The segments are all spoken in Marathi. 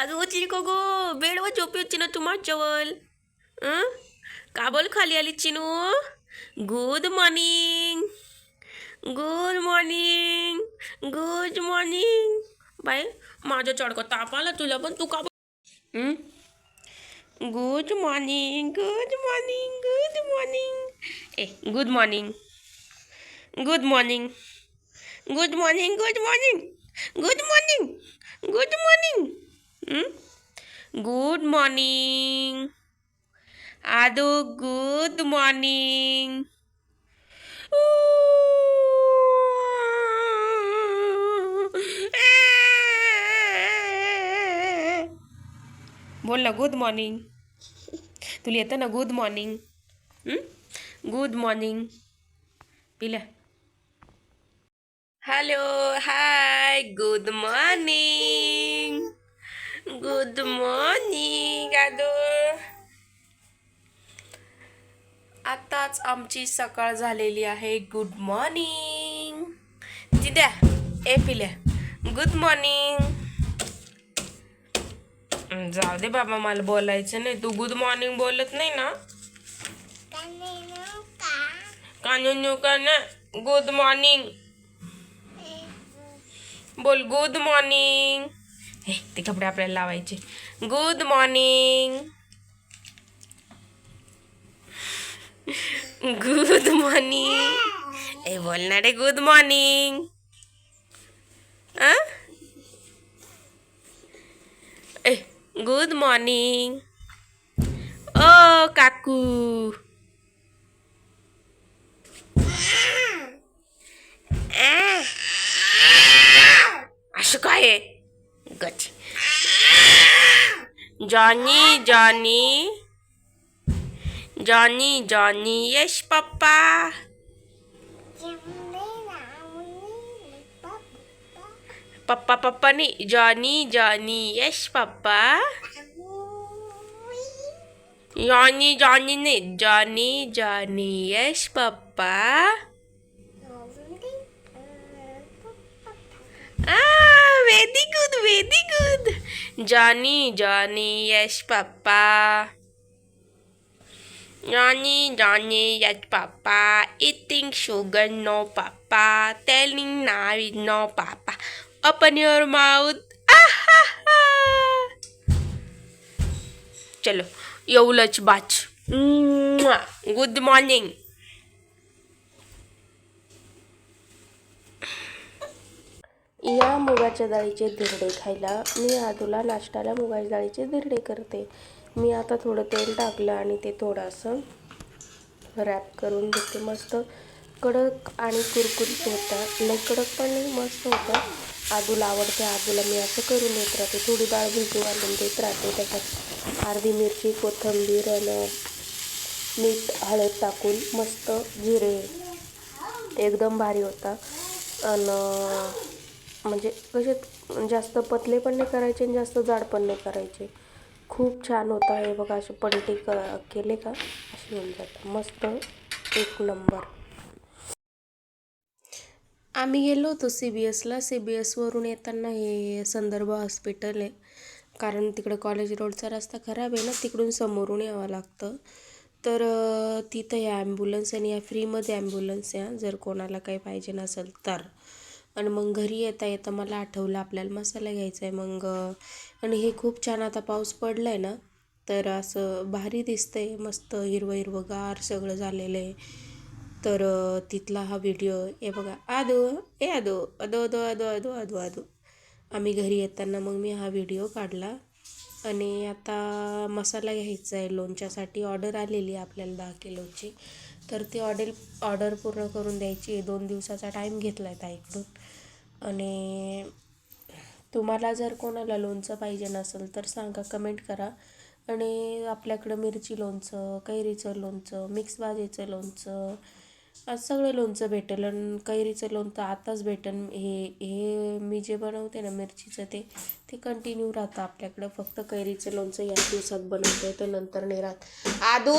अगं हो उचली को गो. बेडवर झोपी होती ना तू माझ्यावर. अं? खाली आली Chinu. Good morning good morning good morning bye माझं चडकं ताप आला तुला पण. तू का good morning good morning good morning ए good morning good morning good morning good morning good morning good morning good morning Adu good morning बोल ना गुड मॉर्निंग तुला येतं ना गुड मॉर्निंग गुड मॉर्निंग पिल्या hello hi good morning good morning Adu आताच आमची सकाळ झालेली आहे. गुड मॉर्निंग दिद्या ए पिल्या. गुड मॉर्निंग जाऊ दे बाबा मला बोलायचं नाही. तू गुड मॉर्निंग बोलत नाही ना? कानून का ना गुड मॉर्निंग बोल गुड मॉर्निंग हे ते कपडे आपल्याला लावायचे. गुड मॉर्निंग गुड मॉर्निंग ए बोल ना रे गुड मॉर्निंग ए गुड मॉर्निंग ओ काकू. आ. असं काय आहे? Johnny, Johnny. Johnny, Johnny. Yes, Papa. Papa, Papa nih. Johnny, Johnny. Yes, Papa. Johnny, Johnny nih. Johnny, Johnny. Yes, Papa. Johnny, Johnny, yes, Papa. Johnny, Johnny, yes, Papa. Eating sugar, no, Papa. Telling Navi, no, Papa. Open your mouth. Ah, ha, ha. चलो येऊलच बाच गुड मॉर्निंग या मुगाच्या डाळीचे धिरडे खायला मी आदूला नाश्त्याला मुगाच्या डाळीचे धिरडे करते. मी आता थोडं तेल टाकलं आणि ते थोडंसं रॅप करून घेते. मस्त कडक आणि कुरकुरीत होतं नाही कडक पण नाही मस्त होतं आदूला आवडते आदूला मी असं करून देत राहते. थोडी डाळ भिजू घालून देत राहते. त्याच्यात अर्धी मिरची कोथिंबीर आणि मीठ हळद टाकून मस्त जिरे. एकदम भारी होता आणि म्हणजे कसे जास्त पतले पण नाही करायचे आणि जास्त जाड पण नाही करायचे. खूप छान होतं हे बघा असे पलटी क केले का असे होऊन जातं मस्त एक नंबर. आम्ही गेलो होतो सी बी एसला सी बी एसवरून येताना हे संदर्भ हॉस्पिटल आहे. कारण तिकडे कॉलेज रोडचा रस्ता खराब आहे ना तिकडून समोरून यावं लागतं. तर तिथं या ॲम्ब्युलन्स आणि या फ्रीमध्ये ॲम्ब्युलन्स आहे जर कोणाला काही पाहिजे नसेल तर. आणि मग घरी येता येता मला आठवलं आपल्याला मसाला घ्यायचा आहे मग आणि हे खूप छान आता पाऊस पडला आहे ना तर असं भारी दिसतंय मस्त हिरवं हिरवं गार सगळं झालेलं आहे. तर तिथला हा व्हिडिओ हे बघा आदो ए आदो अदो अदो अदो अदो अदो अदो आम्ही घरी येताना मग मी हा व्हिडिओ काढला आणि आता मसाला घ्यायचा आहे लोणच्यासाठी. ऑर्डर आलेली आहे आपल्याला दहा किलोची. तर ती ऑडेल ऑर्डर पूर्ण करून द्यायची. आहे दोन दिवसाचा टाईम घेतला आहे ताईकडून आणि तुम्हाला जर कोणाला लोणचं पाहिजे नसेल तर सांगा कमेंट करा. आणि आपल्याकडं मिरची लोणचं कैरीचं लोणचं मिक्स भाजीचं लोणचं असं सगळं लोणचं भेटेल. आणि कैरीचं लोणचं आताच भेटेल. हे हे मी जे बनवते ना मिरचीचं ते ते कंटिन्यू राहतं आपल्याकडं. फक्त कैरीचं लोणचं या दिवसात बनवते तर नंतर नाही राहत. आदू!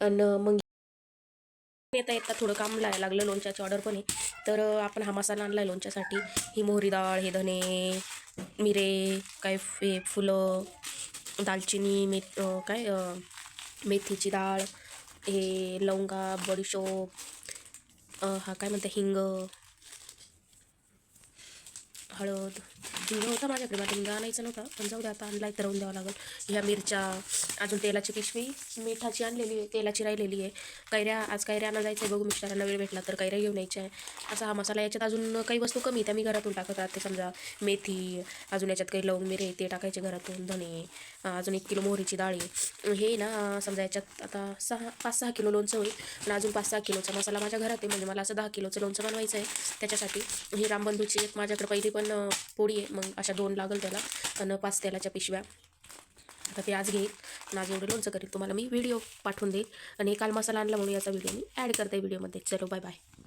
आणि मग येता येता थोडं काम लागायला लागलं लोणच्याची ऑर्डर पण आहे. तर आपण हा मसाला आणला आहे लोणच्यासाठी. ही मोहरी डाळ हे धने मिरे काय हे फुलं दालचिनी मे काय मेथीची डाळ हे लवंगा बडीशोप हा काय म्हणते हिंग हळद हिंग होता माझ्याकडे मला हिंग आणायचं नव्हता. पण जाऊ दे आता आणलाय तर राहून द्यावं लागेल. ह्या मिरच्या अजून तेलाची पिशवी मिठाची आणलेली आहे तेलाची राहिलेली आहे. कैऱ्या आज कैऱ्या आणा जायचं आहे बघू मिस्टरांना वेळ भेटला तर कैऱ्या घेऊन यायच्या आहे. असा हा मसाला याच्यात अजून काही वस्तू कमी त्या मी घरातून टाकत राहते. समजा मेथी अजून याच्यात काही लवंग मिरे ते टाकायचे घरातून धणे अजून एक किलो मोहरीची डाळी हे ना समजा याच्यात आता सहा पाच सहा किलो लोणचं होईल आणि अजून पाच सहा किलोचा मसाला माझ्या घरात आहे. म्हणजे मला असं दहा किलोचं लोणचं बनवायचं आहे. त्याच्यासाठी ही रामबंधूची एक माझ्याकडे पहिली पण पोळी आहे. मग अशा दोन लागल त्याला. आणि पाच तेलाच्या पिशव्या. आता ते आज घेईल. आणि आज एवढं लोणचं करील तुम्हाला मी व्हिडिओ पाठवून देईल. आणि काल मसाला आणला म्हणून याचा व्हिडिओ मी ॲड करते व्हिडिओमध्ये. चलो बाय बाय